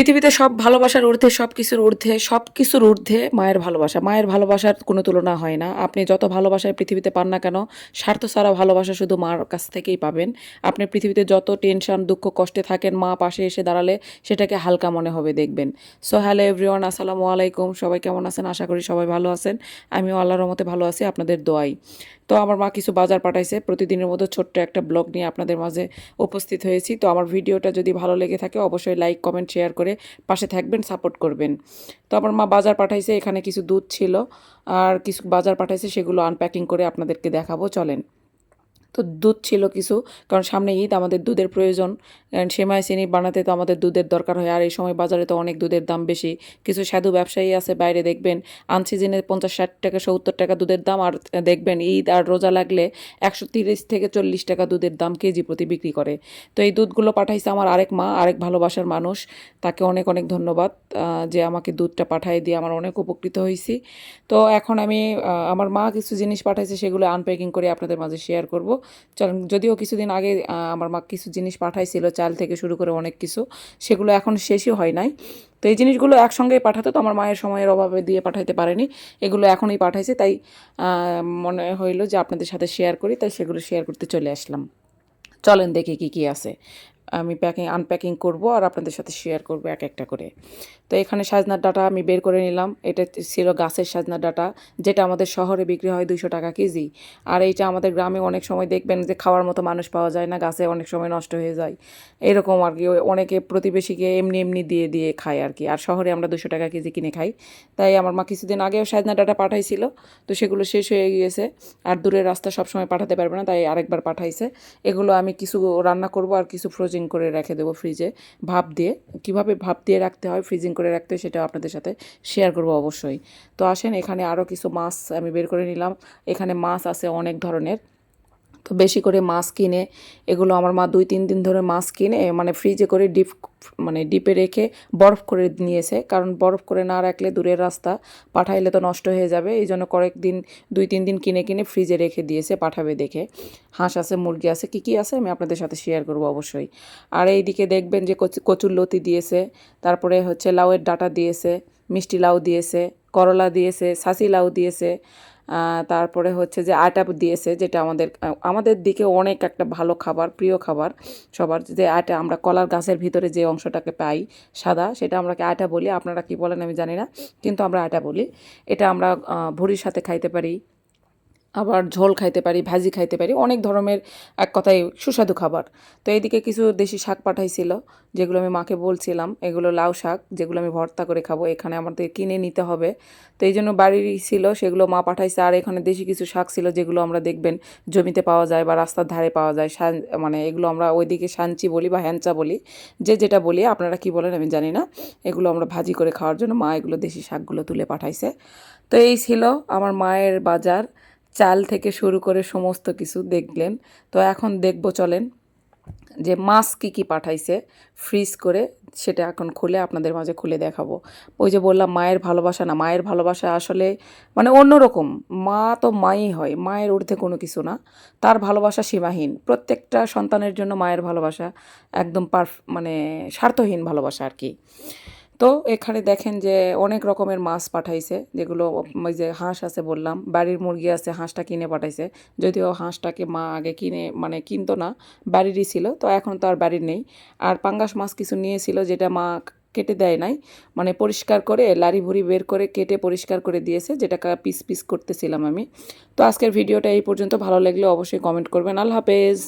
পৃথিবীতে সব ভালোবাসার ঊর্ধ্বে সব কিছুর ঊর্ধ্বে সব কিছুর ঊর্ধ্বে মায়ের ভালোবাসা। মায়ের ভালোবাসার কোনো তুলনা হয় না। আপনি যত ভালোবাসায় পৃথিবীতে পান না কেন, স্বার্থ ছাড়া ভালোবাসা শুধু মার কাছ থেকেই পাবেন। আপনি পৃথিবীতে যত টেনশন, দুঃখ, কষ্টে থাকেন, মা পাশে এসে দাঁড়ালে সেটাকে হালকা মনে হবে দেখবেন। সো, হ্যালো এভরিওয়ান, আসসালামু আলাইকুম। সবাই কেমন আছেন? আশা করি সবাই ভালো আছেন। আমিও আল্লাহর রহমতে ভালো আছি, আপনাদের দোয়াই। তো, আমার মা কিছু বাজার পাঠাইছে। প্রতিদিনের মতো ছোট্ট একটা ব্লগ নিয়ে আপনাদের মাঝে উপস্থিত হয়েছি। তো, আমার ভিডিওটা যদি ভালো লেগে থাকে, অবশ্যই লাইক, কমেন্ট, শেয়ার করে পাশে থাকবেন সাপোর্ট করবেন। তো আমার মা বাজার পাঠাইছে, এখানে কিছু দুধ ছিল। আর কিছু বাজার পাঠাইছে, সেগুলো আনপ্যাকিং করে আপনাদেরকে দেখাবো, চলেন। তো দুধ ছিল কিছু, কারণ সামনে ঈদ, আমাদের দুধের প্রয়োজন। সেমাই, চিনি বানাতে তো আমাদের দুধের দরকার হয়। আর এই সময় বাজারে তো অনেক দুধের দাম বেশি। কিছু সাধু ব্যবসায়ী আছে বাইরে, দেখবেন আনসিজনে পঞ্চাশ ষাট টাকা, সত্তর টাকা দুধের দাম। আর দেখবেন ঈদ আর রোজা লাগলে একশো তিরিশ থেকে চল্লিশ টাকা দুধের দাম কেজি প্রতি বিক্রি করে। তো এই দুধগুলো পাঠাইছে আমার আরেক মা, আরেক ভালোবাসার মানুষ। তাকে অনেক অনেক ধন্যবাদ যে আমাকে দুধটা পাঠাই দিয়ে আমার অনেক উপকৃত হয়েছি। তো এখন আমি আমার মা কিছু জিনিস পাঠাইছে, সেগুলো আনপ্যাকিং করে আপনাদের মাঝে শেয়ার করব। চলেন যদিও কিছুদিন আগে আমার মা কিছু জিনিস পাঠাইছিল, চাল থেকে শুরু করে অনেক কিছু, সেগুলো এখন শেষই হয় নাই। তো এই জিনিসগুলো একসঙ্গে পাঠাতো, তো আমার মায়ের সময়ের অভাবে দিয়ে পাঠাইতে পারেনি। এগুলো এখনই পাঠাইছে, তাই মনে হইল যে আপনাদের সাথে শেয়ার করি, তাই সেগুলো শেয়ার করতে চলে আসলাম। চলেন দেখি কি কি আছে। আমি প্যাকিং আনপ্যাকিং করব আর আপনাদের সাথে শেয়ার করব এক একটা করে। তো এখানে সাজনার ডাটা আমি বের করে নিলাম। এটা ছিল গাছের সাজনার ডাটা, যেটা আমাদের শহরে বিক্রি হয় দুশো টাকা কেজি। আর এইটা আমাদের গ্রামে অনেক সময় দেখবেন যে খাওয়ার মতো মানুষ পাওয়া যায় না, গাছে অনেক সময় নষ্ট হয়ে যায়। এরকম আর কি, অনেকে প্রতিবেশীকে এমনি এমনি দিয়ে দিয়ে খায় আর কি। আর শহরে আমরা দুশো টাকা কেজি কিনে খাই। তাই আমার মা কিছুদিন আগেও সাজনা ডাটা পাঠাইছিল, তো সেগুলো শেষ হয়ে গিয়েছে। আর দূরের রাস্তা সবসময় পাঠাতে পারবে না, তাই আরেকবার পাঠাইছে। এগুলো আমি কিছু রান্না করব আর কিছু ফ্রোজিং করে রেখে দেবো ফ্রিজে ভাপ দিয়ে, কীভাবে ভাপ দিয়ে রাখতে হয় ফ্রিজিং করে রাখতে হয় সেটা আপনাদের সাথে শেয়ার করব অবশ্যই। তো আসেন, এখানে আরও কিছু মাছ আমি বের করে নিলাম। এখানে মাছ আছে অনেক ধরনের। তো বেশি করে মাছ কিনে, এগুলো আমার মা দুই, তিন দিন ধরে মাছ কিনে মানে ফ্রিজে করে ডিপ মানে ডিপে রেখে বরফ করে নিয়েছে। কারণ বরফ করে না রাখলে দূরের রাস্তা, পাঠাইলে তো নষ্ট হয়ে যাবে। এই জন্য কয়েকদিন, দুই, তিন দিন কিনে কিনে ফ্রিজে রেখে দিয়েছে, পাঠাবে দেখে। হাঁস আছে, মুরগি আছে, কী কী আছে আমি আপনাদের সাথে শেয়ার করব অবশ্যই। আর এইদিকে দেখবেন যে কচু- কচুর লতি দিয়েছে, তারপরে হচ্ছে লাউয়ের ডাটা দিয়েছে, মিষ্টি লাউ দিয়েছে, করলা দিয়েছে, সাসি লাউ দিয়েছে তারপরে হচ্ছে যে আটা দিয়েছে, যেটা আমাদের আমাদের দিকে অনেক একটা ভালো খাবার, প্রিয় খাবার। সবার যে আটা, আমরা কলার গাছের ভিতরে যে অংশটাকে পাই সাদা, সেটা আমরা কি আটা বলি। আপনারা কি বলেন আমি জানি না, কিন্তু আমরা আটা বলি। এটা আমরা ভুড়ির সাথে খাইতে পারি। আবার ঝোল খাইতে পারি, ভাজি খাইতে পারি, অনেক ধরনের এক কথায় সুস্বাদু খাবার। তো এইদিকে কিছু দেশি শাক পাঠাইছিল, যেগুলো আমি মাকে বলছিলাম, এগুলো লাউ শাক, যেগুলো আমি ভর্তা করে খাব, এখানে আমাদের কিনে নিতে হবে। তো এই জন্য বাড়িরই ছিল, সেগুলো মা পাঠাইছে, আর এখানে দেশি কিছু শাক ছিল, যেগুলো আমরা দেখবেন জমিতে পাওয়া যায় বা রাস্তার ধারে পাওয়া যায় মানে এগুলো আমরা ওইদিকে সাঞ্চি বলি বা হ্যাঞ্চা বলি, যে যেটা বলি, আপনারা কি বলেন আমি জানি না। এগুলো আমরা ভাজি করে খাওয়ার জন্য মা এগুলো দেশি শাকগুলো তুলে পাঠাইছে। তো এই ছিল আমার মায়ের বাজার। চাল থেকে শুরু করে সমস্ত কিছু দেখলেন। তো এখন দেখব চলেন যে মাছ কী কী পাঠাইছে। ফ্রিজ করে সেটা এখন খুলে আপনাদের মাঝে খুলে দেখাবো। ওই যে বললাম, মায়ের ভালোবাসা না, মায়ের ভালোবাসা আসলে মানে অন্যরকম। মা তো মাই হয়, মায়ের ঊর্ধ্বে কোনো কিছু না। তার ভালোবাসা সীমাহীন। প্রত্যেকটা সন্তানের জন্য মায়ের ভালোবাসা একদম পারফ মানে স্বার্থহীন ভালোবাসা আর কি। তো এখানে দেখেন যে অনেক রকমের মাছ পাঠাইছে, যেগুলো ওই যে হাঁস আছে বললাম, বাড়ির মুরগি আছে, হাঁসটা কিনে পাঠাইছে। যদিও হাঁসটাকে মা আগে কিনে মানে কিনতো না, বাড়িরই ছিল, তো এখন তো আর বাড়ির নেই। আর পাঙ্গাস মাছ কিছু নিয়েছিল, যেটা মা কেটে দেয় নাই মানে পরিষ্কার করে লারি ভুড়ি বের করে কেটে পরিষ্কার করে দিয়েছে যেটা পিস পিস করতেছিলাম আমি। তো আজকের ভিডিওটা এই পর্যন্ত, ভালো লাগলে অবশ্যই কমেন্ট করবেন। আল্লাহ হাফেজ!